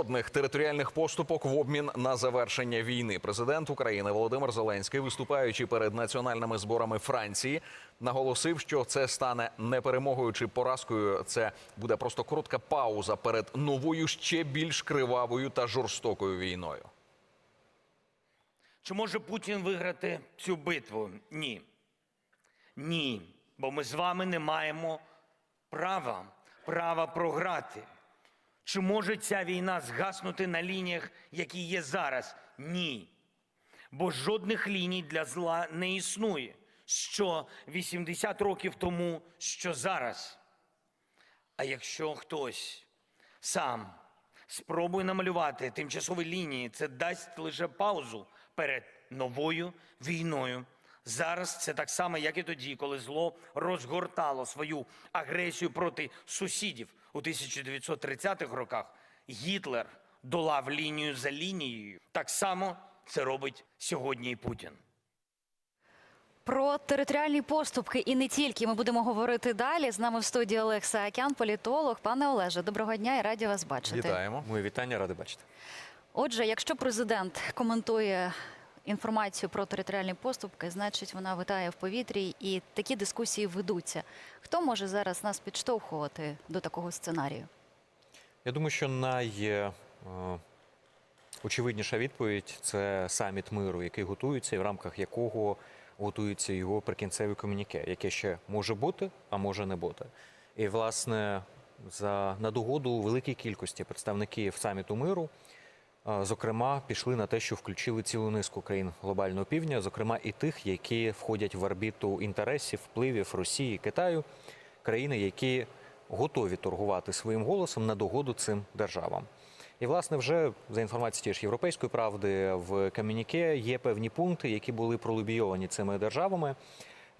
жодних територіальних поступок в обмін на завершення війни. Президент України Володимир Зеленський, виступаючи перед національними зборами Франції, наголосив, що це стане не перемогою чи поразкою. Це буде просто коротка пауза перед новою ще більш кривавою та жорстокою війною. Чи може Путін виграти цю битву? Ні. Ні. Бо ми з вами не маємо права, права програти. Чи може ця війна згаснути на лініях, які є зараз? Ні. Бо жодних ліній для зла не існує. Що 80 років тому, що зараз. А якщо хтось сам спробує намалювати тимчасові лінії, це дасть лише паузу перед новою війною. Зараз це так само, як і тоді, коли зло розгортало свою агресію проти сусідів у 1930-х роках. Гітлер долав лінію за лінією. Так само це робить сьогодні і Путін. Про територіальні поступки і не тільки ми будемо говорити далі. З нами в студії Олег Саакян, політолог. Пане Олеже, доброго дня і раді вас бачити. Вітаємо. Мої вітання, радий бачити. Отже, якщо президент коментує інформацію про територіальні поступки, значить вона витає в повітрі, і такі дискусії ведуться. Хто може зараз нас підштовхувати до такого сценарію? Я думаю, що най е, відповідь це саміт миру, який готується, і в рамках якого готується його прикінцеві комуніке, яке ще може бути, а може не бути. І власне за на догоду великій кількості представників саміту миру. Зокрема, пішли на те, що включили цілу низку країн глобального півдня, зокрема і тих, які входять в орбіту інтересів, впливів Росії, Китаю, країни, які готові торгувати своїм голосом на догоду цим державам. І, власне, вже за інформацією ж європейської правди в комюніке є певні пункти, які були пролобійовані цими державами,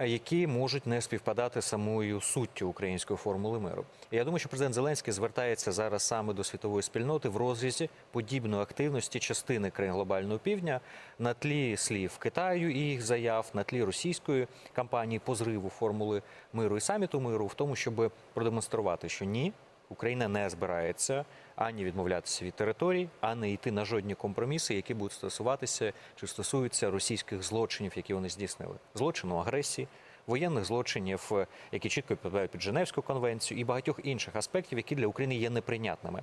які можуть не співпадати самою суттю української формули миру. Я думаю, що президент Зеленський звертається зараз саме до світової спільноти в розрізі подібної активності частини країн глобального півдня на тлі слів Китаю і їх заяв, на тлі російської кампанії по зриву формули миру і саміту миру, в тому, щоб продемонструвати, що ні. Україна не збирається ані відмовлятися від територій, ані йти на жодні компроміси, які будуть стосуватися чи стосуються російських злочинів, які вони здійснили, злочину агресії, воєнних злочинів, які чітко підпадають під Женевську конвенцію, і багатьох інших аспектів, які для України є неприйнятними.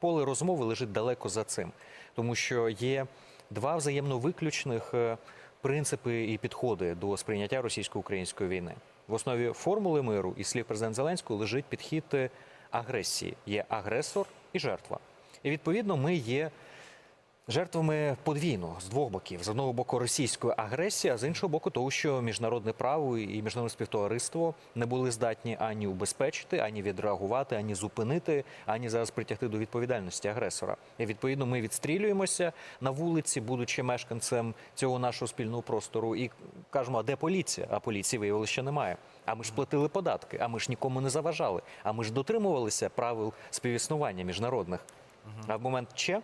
Поле розмови лежить далеко за цим, тому що є два взаємно виключних е, принципи і підходи до сприйняття російсько-української війни. В основі формули миру і слів президента Зеленського лежить підхід е, агресії. Є агресор і жертва. І відповідно ми є жертвами подвійно з двох боків: з одного боку російської агресії, а з іншого боку, того, що міжнародне право і міжнародне співтовариство не були здатні ані убезпечити, ані відреагувати, ані зупинити, ані зараз притягти до відповідальності агресора. І відповідно ми відстрілюємося на вулиці, будучи мешканцем цього нашого спільного простору, і кажемо, а де поліція? А поліції виявилося, що немає. А ми ж платили податки, а ми ж нікому не заважали. А ми ж дотримувалися правил співіснування міжнародних. А в момент че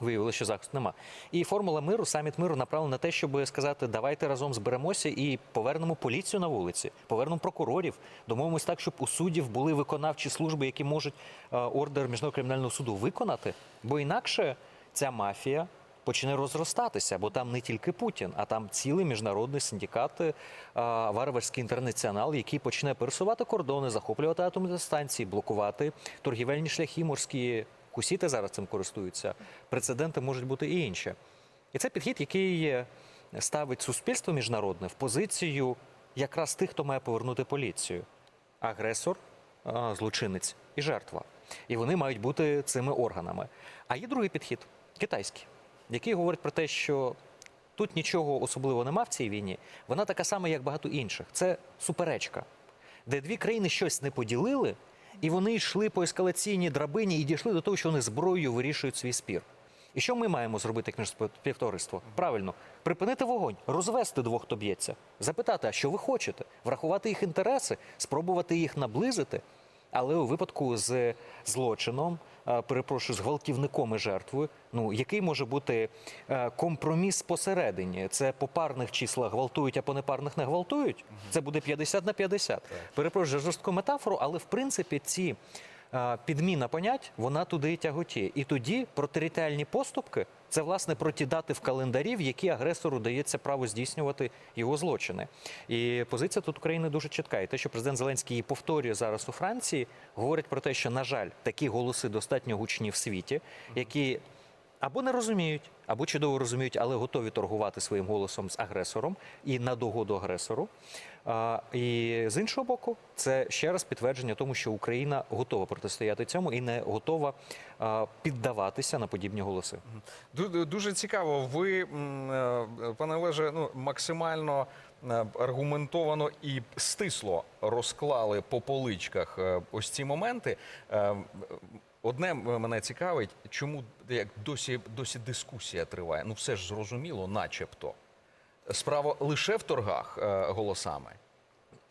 Виявилося, що захисту нема. І формула миру, саміт миру направлена на те, щоб сказати, давайте разом зберемося і повернемо поліцію на вулиці, повернемо прокурорів, домовимось так, щоб у суддів були виконавчі служби, які можуть е, ордер міжнародного кримінального суду виконати. Бо інакше ця мафія почне розростатися, бо там не тільки Путін, а там цілий міжнародний синдикат, е, варварський інтернаціонал, який почне пересувати кордони, захоплювати атомні станції, блокувати торгівельні шляхи морські. Хусіти зараз цим користуються. Прецеденти можуть бути і інші. І це підхід, який ставить суспільство міжнародне в позицію якраз тих, хто має повернути поліцію: агресор, злочинець і жертва. І вони мають бути цими органами. А є другий підхід китайський, який говорить про те, що тут нічого особливого нема в цій війні. Вона така сама, як багато інших. Це суперечка, де дві країни щось не поділили. І вони йшли по ескалаційній драбині і дійшли до того, що вони зброєю вирішують свій спір. І що ми маємо зробити як міжспівтовариство? Правильно, припинити вогонь, розвести двох, хто б'ється, запитати, а що ви хочете, врахувати їх інтереси, спробувати їх наблизити. Але у випадку з злочином, е, перепрошую, з гвалтівником і жертвою, ну який може бути е, компроміс посередині? Це по парних числах гвалтують, а по непарних не гвалтують. Це буде 50 на 50. Перепрошую жорстку метафору, але в принципі ці підміна понять, вона туди і тяготіє. І тоді про територіальні поступки це власне про ті дати в календарі, в які агресору дається право здійснювати його злочини. І позиція тут України дуже чітка. І те, що президент Зеленський її повторює зараз у Франції, говорить про те, що на жаль, такі голоси достатньо гучні в світі, які або не розуміють, або чудово розуміють, але готові торгувати своїм голосом з агресором і на догоду агресору. І з іншого боку, це ще раз підтвердження тому, що Україна готова протистояти цьому і не готова піддаватися на подібні голоси. Ду- Дуже цікаво. Ви, е, пане Олеже, ну максимально е, аргументовано і стисло розклали по поличках е, ось ці моменти. Одне мене цікавить, чому як досі досі дискусія триває. Ну все ж зрозуміло, начебто. Справа лише в торгах е, голосами.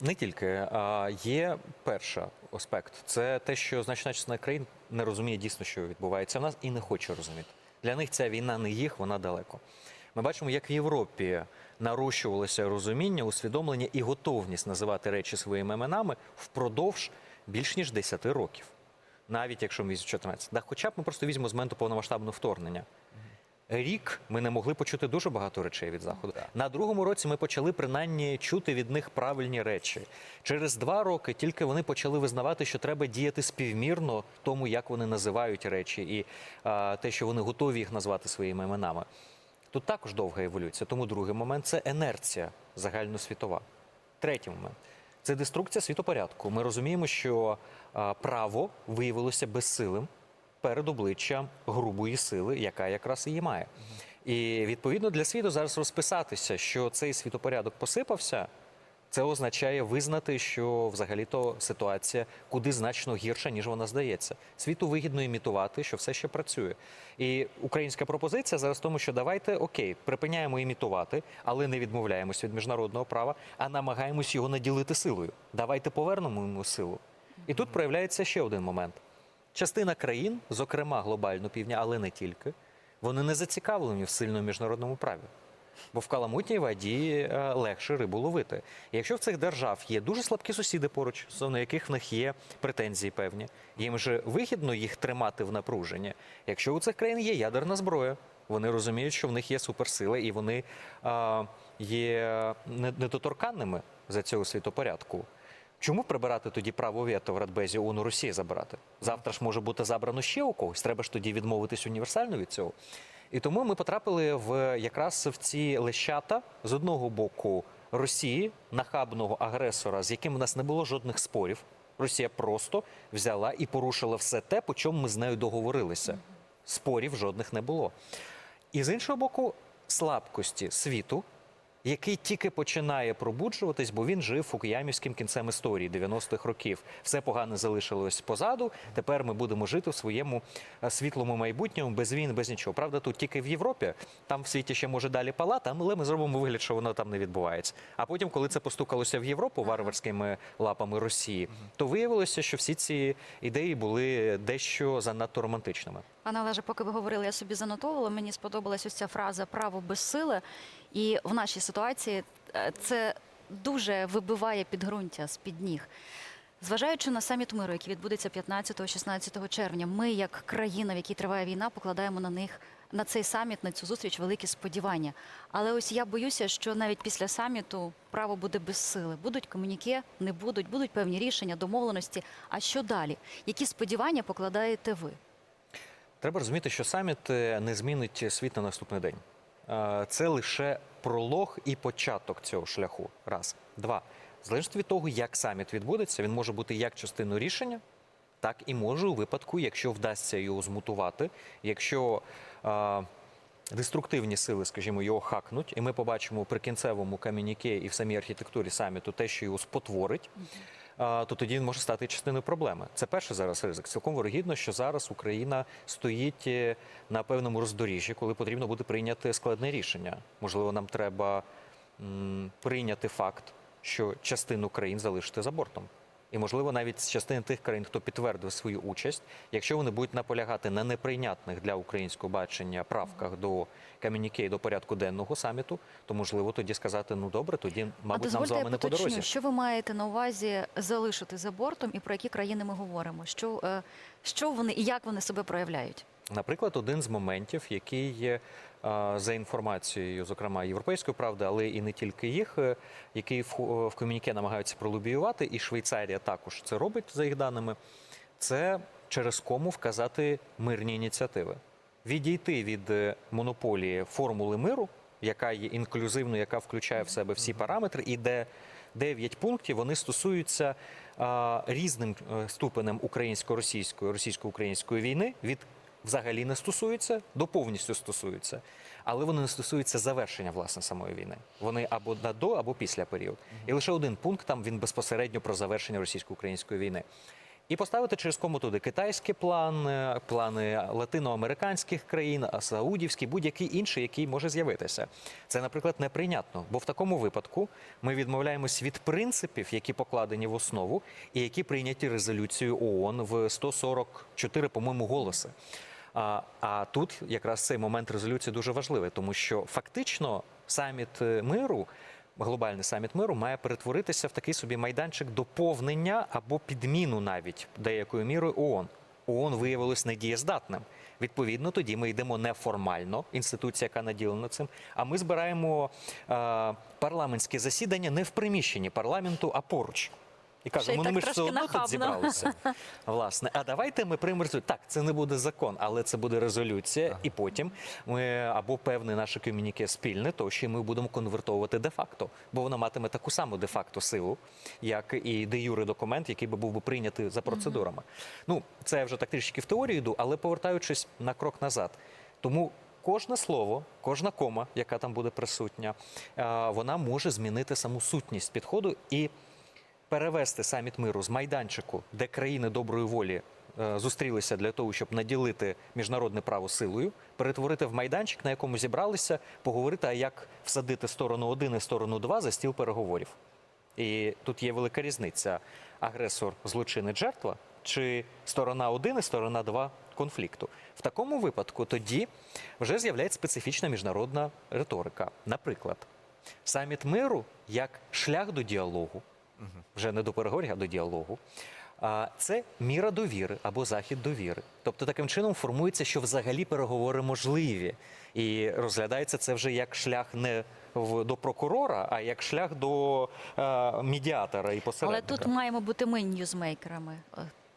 Не тільки є перший аспект. Це те, що значна частина країн не розуміє дійсно, що відбувається в нас, і не хоче розуміти. Для них ця війна не їх, вона далеко. Ми бачимо, як в Європі нарощувалося розуміння, усвідомлення і готовність називати речі своїми іменами впродовж більш ніж 10 років. Навіть якщо ми візьмемо 14. Да, хоча б ми просто візьмемо з моменту повномасштабного вторгнення. Рік ми не могли почути дуже багато речей від заходу. На другому році ми почали принаймні чути від них правильні речі. Через два роки тільки вони почали визнавати, що треба діяти співмірно тому, як вони називають речі, і а, те, що вони готові їх назвати своїми іменами. Тут також довга еволюція. Тому другий момент це інерція загальносвітова. Третій момент це деструкція світопорядку. Ми розуміємо, що право виявилося безсилим перед обличчям грубої сили, яка якраз її має. І відповідно для світу зараз розписатися, що цей світопорядок посипався. Це означає визнати, що взагалі-то ситуація куди значно гірша, ніж вона здається. Світу вигідно імітувати, що все ще працює. І українська пропозиція зараз в тому, що давайте окей, припиняємо імітувати, але не відмовляємось від міжнародного права, а намагаємось його наділити силою. Давайте повернемо йому силу. І тут проявляється ще один момент. Частина країн, зокрема глобально півдня, але не тільки, вони не зацікавлені в сильному міжнародному праві. Бо в каламутній воді е, легше рибу ловити. І якщо в цих держав є дуже слабкі сусіди поруч, стосовно яких в них є претензії певні, їм же вигідно їх тримати в напруженні. Якщо у цих країн є ядерна зброя, вони розуміють, що в них є суперсила, і вони а, є не- недоторканними за цього світопорядку. Чому прибирати тоді право вето в Радбезі ООН Росії забирати? Завтра ж може бути забрано ще у когось. Треба ж тоді відмовитись універсально від цього. І тому ми потрапили в якраз в ці лещата з одного боку Росії, нахабного агресора, з яким у нас не було жодних спорів. Росія просто взяла і порушила все те, по чому ми з нею договорилися. Спорів жодних не було. І з іншого боку, слабкості світу, який тільки починає пробуджуватись, бо він жив фукуямівським кінцем історії 90-х років. Все погане залишилось позаду. Тепер ми будемо жити в своєму е, світлому майбутньому без війн, без нічого. Правда, тут тільки в Європі. Там в світі ще може далі палата, але ми зробимо вигляд, що воно там не відбувається. А потім, коли це постукалося в Європу варварськими лапами Росії, то виявилося, що всі ці ідеї були дещо занадто романтичними. Пане Олеже, поки ви говорили, я собі занотовувала. Мені сподобалась ось ця фраза право без сили. І в нашій ситуації е, це дуже вибиває підґрунтя з під ніг. Зважаючи на саміт миру, який відбудеться 15-16 червня, ми, як країна, в якій триває війна, покладаємо на них на цей саміт, на цю зустріч великі сподівання. Але ось я боюся, що навіть після саміту право буде без сили. Будуть комуніке, не будуть, будуть певні рішення, домовленості. А що далі? Які сподівання покладаєте ви? Треба розуміти, що саміт е, не змінить світ на наступний день. Е, Це лише пролог і початок цього шляху. Раз. Два. Залежно від того, як саміт відбудеться, він може бути як частиною рішення, так і може у випадку, якщо вдасться його змутувати, якщо е, деструктивні сили, скажімо, його хакнуть, і ми побачимо при кінцевому кам'яніке і в самій архітектурі саміту те, що його спотворить. То тоді він може стати частиною проблеми. Це перший зараз ризик. Цілком вирогідно, що зараз Україна стоїть е, на певному роздоріжжі, коли потрібно буде прийняти складне рішення. Можливо, нам треба прийняти факт, що частину країн залишити за бортом. І можливо навіть з частини тих країн, хто підтвердив свою участь, якщо вони будуть наполягати на неприйнятних для українського бачення правках до комюніке до порядку денного саміту, то можливо тоді сказати: ну добре, тоді а мабуть нам з вами я не по дорозі. що ви маєте на увазі залишити за бортом і про які країни ми говоримо? Що, е, що вони і як вони себе проявляють? Наприклад, один з моментів, який є за інформацією, зокрема європейської правди, але і не тільки їх, е, який в, комюніке намагаються пролобіювати, і Швейцарія також це робить за їх даними. Це через кому вказати мирні ініціативи, відійти від е, монополії формули миру, яка є інклюзивною, яка включає в себе всі параметри, і де 9 пунктів вони стосуються а, різним е, ступенем українсько-російської, російсько-української війни від взагалі не стосуються до повністю стосуються. Але вони не стосуються завершення власне самої війни. Вони або на до, або після період. І лише один пункт там він безпосередньо про завершення російсько-української війни. І поставити через кому туди китайські плани, плани латиноамериканських країн, саудівські, будь-який інший, який може з'явитися. Це, наприклад, неприйнятно. Бо в такому випадку ми відмовляємось від принципів, які покладені в основу, і які прийняті резолюцією ООН в 144, по-моєму, голоси. А, а тут якраз цей момент резолюції дуже важливий, тому що фактично саміт е, миру, глобальний саміт миру, має перетворитися в такий собі майданчик доповнення або підміну навіть деякою мірою ООН. ООН виявилось недієздатним. Відповідно, тоді ми йдемо неформально, інституція, яка наділена цим. А ми збираємо е, парламентське засідання не в приміщенні парламенту, а поруч. І кажемо, ну так ми ж все одно тут зібралися. Власне, а давайте ми приймемо резолюцію. Так, це не буде закон, але це буде резолюція, і потім ми або певне наше комюніке спільне, то ще ми будемо конвертовувати де-факто, бо воно матиме таку саму де-факто силу, як і де юре документ, який би був би прийнятий за процедурами. Ну, це я вже так трішки в теорію йду, але повертаючись на крок назад. Тому кожне слово, кожна кома, яка там буде присутня, вона може змінити саму сутність підходу і перевести саміт миру з майданчику, де країни доброї волі е, зустрілися для того, щоб наділити міжнародне право силою, перетворити в майданчик, на якому зібралися, поговорити, а як всадити сторону 1 і сторону 2 за стіл переговорів. І тут є велика різниця: агресор, злочинець, жертва чи сторона 1 і сторона 2 конфлікту. В такому випадку тоді вже з'являється специфічна міжнародна риторика. Наприклад, саміт миру як шлях до діалогу, вже не до переговорів, а до діалогу. Це міра довіри або захід довіри. Тобто таким чином формується, що взагалі переговори можливі, і розглядається це вже як шлях не в, до прокурора, а як шлях до е, медіатора і Але тут маємо бути ми ньюзмейкерами.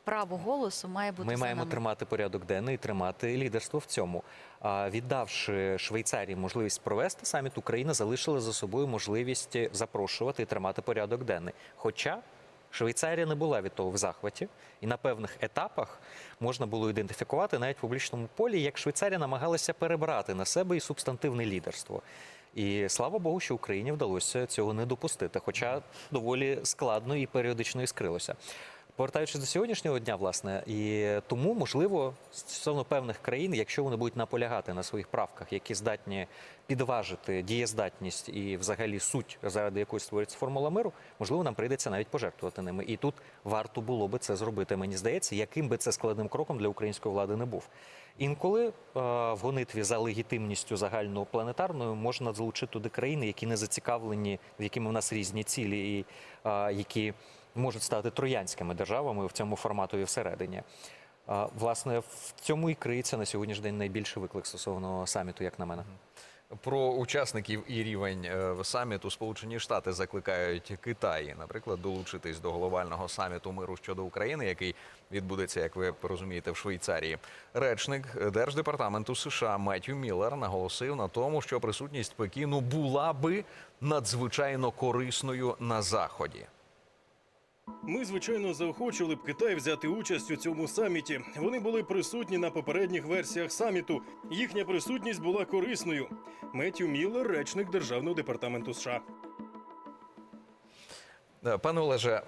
Право голосу має бути Ми за маємо нами. тримати порядок денний і тримати лідерство в цьому. А віддавши Швейцарії можливість провести саміт, Україна залишила за собою можливість запрошувати і тримати порядок денний. Хоча Швейцарія не була від того в захваті, і на певних етапах можна було ідентифікувати навіть в публічному полі, як Швейцарія намагалася перебрати на себе і субстантивне лідерство. І слава Богу, що Україні вдалося цього не допустити, хоча доволі складно і періодично іскрилося. Повертаючись до сьогоднішнього дня, власне, і тому можливо стосовно певних країн, якщо вони будуть наполягати на своїх правках, які здатні підважити дієздатність і взагалі суть, заради якої створюється формула миру, можливо, нам прийдеться навіть пожертвувати ними. І тут варто було би це зробити. Мені здається, яким би це складним кроком для української влади не був. Інколи е, в гонитві за легітимністю загальнопланетарною можна залучити туди країни, які не зацікавлені, в якими в нас різні цілі, і е, які можуть стати троянськими державами в цьому форматові всередині. Власне, в цьому і криється на сьогоднішній день найбільший виклик стосовно саміту, як на мене. Про учасників і рівень е, саміту Сполучені Штати закликають Китай, наприклад, долучитись до глобального саміту миру щодо України, який відбудеться, як ви розумієте, в Швейцарії. Речник Держдепартаменту США Меттью Міллер наголосив на тому, що присутність Пекіну була би надзвичайно корисною на заході. Ми, звичайно, заохочували б Китай взяти участь у цьому саміті. Вони були присутні на попередніх версіях саміту. Їхня присутність була корисною. Меттю Міллер, речник Державного департаменту США. Е, Пане Олеже,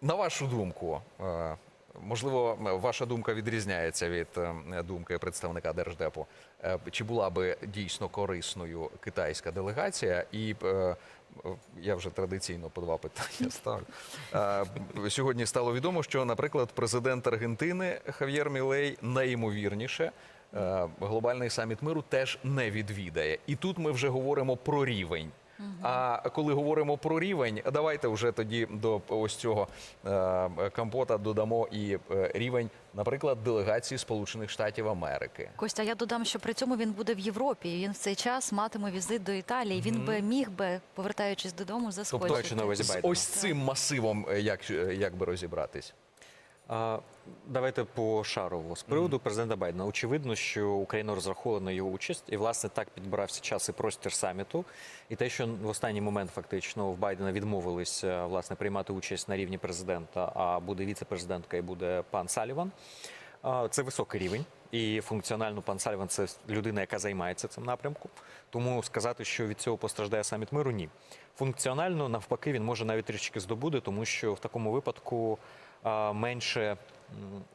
на вашу думку, е, Можливо, ваша думка відрізняється від е, думки представника держдепу. Чи була би дійсно корисною китайська делегація? І я вже традиційно по два питання ставлю. Сьогодні стало відомо, що, наприклад, президент Аргентини Хав'єр Мілей найімовірніше. Глобальний саміт миру теж не відвідає, і тут ми вже говоримо про рівень. А коли говоримо про рівень, давайте вже тоді до ось цього е, компота додамо і е, рівень, наприклад, делегації Сполучених Штатів Америки. Костя, я додам, що при цьому він буде в Європі. і Він в цей час матиме візит до Італії. Він би міг би, повертаючись додому, заскочити. Точно, на увазі З Байдена. ось цим масивом, як, е, як би розібратись? Давайте по шарово. З приводу президента Байдена. Очевидно, що Україна розраховувала на його участь, і власне так підбирався час і простір саміту. І те, що в останній момент фактично в Байдена відмовились власне приймати участь на рівні президента, а буде віце-президентка і буде пан Саліван. Це високий рівень. І функціонально пан Саліван це людина, яка займається цим напрямком. Тому сказати, що від цього постраждає саміт миру, ні. Функціонально, навпаки, він може навіть трішки здобути, тому що в такому випадку менше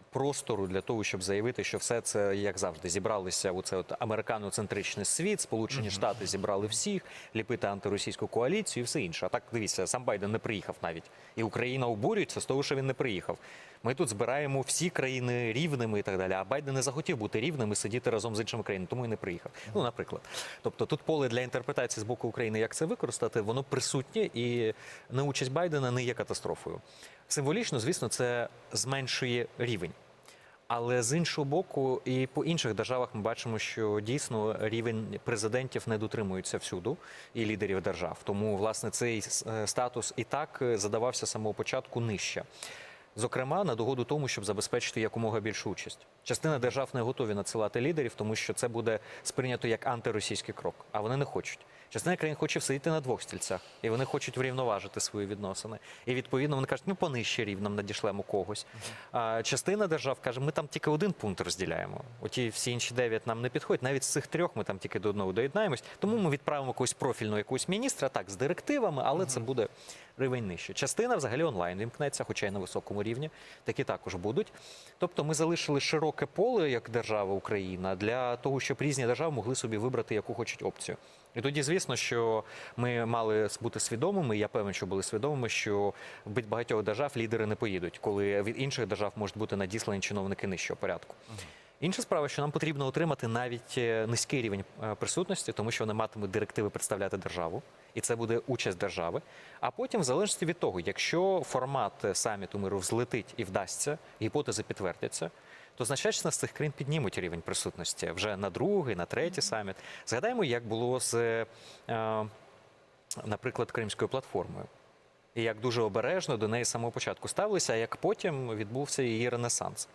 простору для того, щоб заявити, що все це як завжди зібралися у це от американоцентричний світ, Сполучені Штати зібрали всіх, ліпити антиросійську коаліцію і все інше. А так дивіться, сам Байден не приїхав навіть, і Україна обурюється з того, що він не приїхав. Ми тут збираємо всі країни рівними і так далі. А Байден не захотів бути рівним і сидіти разом з іншими країнами, тому і не приїхав. Ну, наприклад. Тобто тут поле для інтерпретації з боку України, як це використати, воно присутнє, і неучасть Байдена не є катастрофою. Символічно, звісно, це зменшує рівень. Але з іншого боку, і по інших державах ми бачимо, що дійсно рівень президентів не дотримується всюду і лідерів держав. Тому власне цей е, статус і так е, задавався самого початку нижче. Зокрема, на догоду тому, щоб забезпечити якомога більшу участь. Частина держав не готові надсилати лідерів, тому що це буде сприйнято як антиросійський крок, а вони не хочуть. Частина країн хоче сидіти на двох стільцях, і вони хочуть врівноважити свої відносини. І відповідно вони кажуть, ми понижче рівнем надішлемо когось. А частина держав каже, ми там тільки один пункт розділяємо. Оті всі інші дев'ять нам не підходять. Навіть з цих трьох ми там тільки до одного доєднаємось. Тому ми відправимо когось профільного якогось міністра, так з директивами, але це буде рівень нижче. Частина взагалі онлайн вімкнеться, хоча й на високому рівні. Такі також будуть. Тобто ми залишили широке поле як держава Україна для того, щоб різні держави могли собі вибрати яку хочуть опцію. І тоді, звісно, що ми мали бути свідомими. Я певен, що були свідомими, що від багатьох держав лідери не поїдуть, коли від інших держав можуть бути надіслані чиновники нижчого порядку. Інша справа, що нам потрібно отримати навіть е, низький рівень е, присутності, тому що вони матимуть директиви представляти державу, і це буде участь держави. А потім, в залежності від того, якщо формат е, саміту миру взлетить і вдасться, гіпотези підтвердяться. То значечно з цих країн піднімуть рівень присутності вже на другий, на третій саміт. Згадаємо, як було з, е, наприклад, Кримською платформою. І як дуже обережно до неї з самого початку ставилися, а як потім відбувся її ренесанс.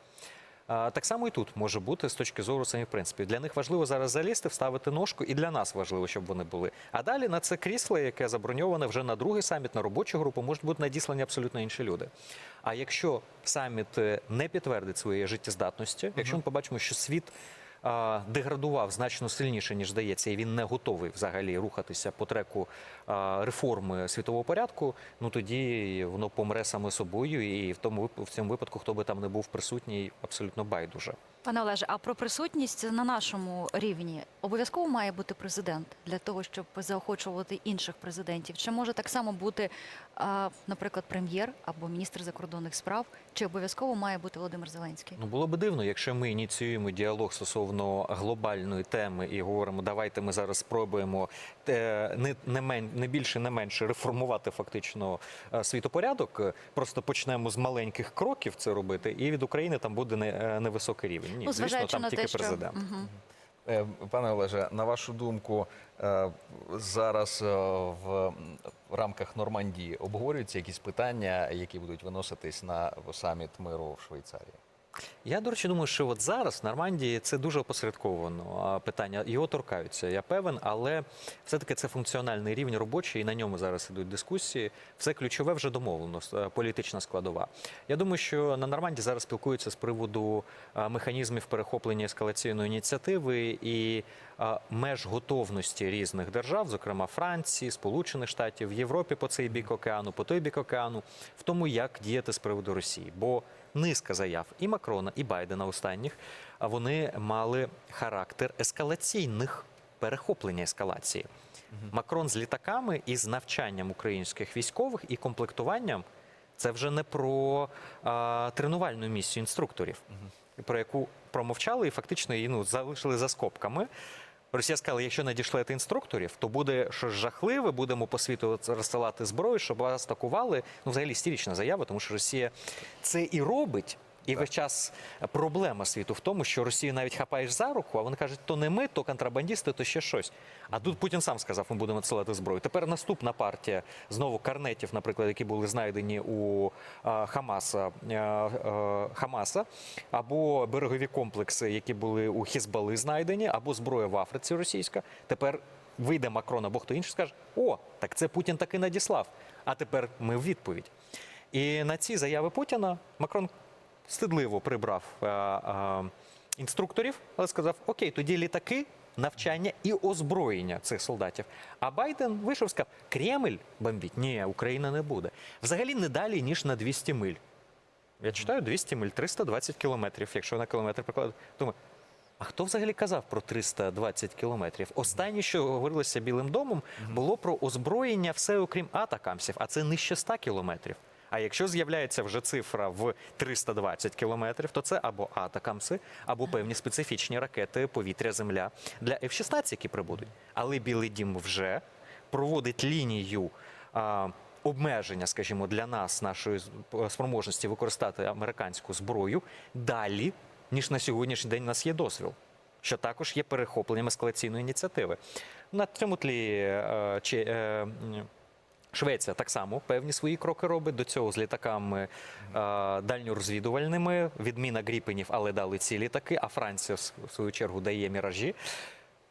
Так само і тут може бути з точки зору самих принципів. Для них важливо зараз залізти, вставити ножку, і для нас важливо, щоб вони були. А далі на це крісло, яке заброньоване вже на другий саміт, на робочу групу, можуть бути надіслані абсолютно інші люди. А якщо саміт е, не підтвердить своєї життєздатності, якщо ми побачимо, що світ деградував значно сильніше, ніж здається, і він не готовий взагалі рухатися по треку реформи світового порядку, ну тоді воно помре саме собою, і в тому в цьому випадку, хто би там не був присутній, абсолютно байдуже. Пане Олеже, а про присутність на нашому рівні обов'язково має бути президент для того, щоб заохочувати інших президентів? Чи може так само бути, наприклад, прем'єр або міністр закордонних справ? Чи обов'язково має бути Володимир Зеленський? Ну було би дивно, якщо ми ініціюємо діалог стосовно глобальної теми і говоримо, давайте ми зараз спробуємо не, не, мен, не більше, не менше реформувати фактично е, світопорядок. е, Просто почнемо з маленьких кроків це робити, і від України там буде не, е, невисокий рівень. Ні, ну, звісно, там тільки те, що президент. Е, Пане Олеже, на вашу думку, е, зараз е, в рамках Нормандії обговорюються якісь питання, які будуть виноситись на саміт миру в Швейцарії? Я, до речі, думаю, що от зараз в Нормандії це дуже опосередковано питання. Його торкаються, я певен, але все-таки це функціональний рівень робочий, і на ньому зараз ідуть дискусії. Все ключове вже домовлено, е, політична складова. Я думаю, що на Нормандії зараз спілкуються з приводу механізмів перехоплення ескалаційної ініціативи і меж готовності різних держав, зокрема Франції, Сполучених Штатів, в Європі по цей бік океану, по той бік океану, в тому, як діяти з приводу Росії. Бо низка заяв і Макрона, і Байдена останніх, вони мали характер ескалаційних перехоплення ескалації. Макрон з літаками і з навчанням українських військових і комплектуванням це вже не про а, тренувальну місію інструкторів, про яку промовчали і фактично її ну, залишили за скобками. Росія сказала, якщо надішлете інструкторів, то буде щось жахливе, будемо по світу розсилати зброю, щоб вас атакували. Ну, взагалі стірічна заява, тому що Росія це і робить. І весь час проблема світу в тому, що Росію навіть хапаєш за руку, а вони кажуть, то не ми, то контрабандисти, то ще щось. А тут Путін сам сказав, ми будемо надсилати зброю. Тепер наступна партія знову карнетів, наприклад, які були знайдені у а, Хамаса, а, а, Хамаса, або берегові комплекси, які були у Хізбали знайдені, або зброя в Африці російська. Тепер вийде Макрон або хто інший скаже: О, так це Путін таки надіслав. А тепер ми в відповідь. І на ці заяви Путіна Макрон стидливо прибрав е, е, інструкторів, але сказав: Окей, тоді літаки, навчання і озброєння цих солдатів. А Байден вийшов і сказав: Кремль бомбить? Ні, Україна не буде. Взагалі не далі, ніж на 200 миль. Я читаю 200 миль, 320 кілометрів, якщо на кілометр прикладати. Думаю, а хто взагалі казав про 320 кілометрів? Останнє, що говорилося Білим домом, було про озброєння все окрім атакамсів, а це нижче 100 кілометрів. А якщо з'являється вже цифра в 320 кілометрів, то це або атакамси, або певні специфічні ракети повітря-земля для F-16, які прибудуть. Але Білий Дім вже проводить лінію. А, Обмеження, скажімо, для нас, нашої спроможності використати американську зброю далі, ніж на сьогоднішній день у нас є дозвіл, що також є перехопленням ескалаційної ініціативи. На цьому тлі е, чи, е, Швеція так само певні свої кроки робить до цього з літаками е, дальньорозвідувальними, відміна гріпенів, але дали ці літаки. А Франція в свою чергу дає міражі.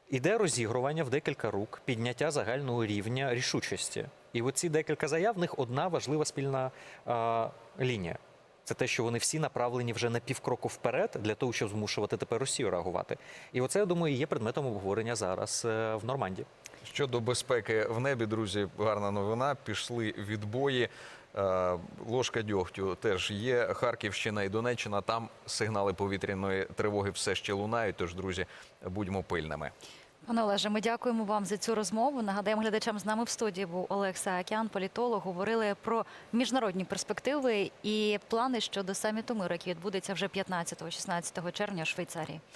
Іде розігрування в декілька рук, підняття загального рівня рішучості. І оці декілька заяв в них одна важлива спільна е, лінія. Це те, що вони всі направлені вже на півкроку вперед для того, щоб змушувати тепер Росію реагувати. І оце, я думаю, є предметом обговорення зараз е, в Нормандії. Щодо безпеки в небі, друзі, гарна новина. Пішли відбої. Е, Ложка дьогтю теж є. Харківщина і Донеччина. Там сигнали повітряної тривоги все ще лунають. Тож, друзі, будьмо пильними. Пане Олеже, ми дякуємо вам за цю розмову. Нагадаємо глядачам, з нами в студії був Олег Саакян, політолог. Говорили про міжнародні перспективи і плани щодо саміту миру, який відбудеться вже 15-16 червня в Швейцарії.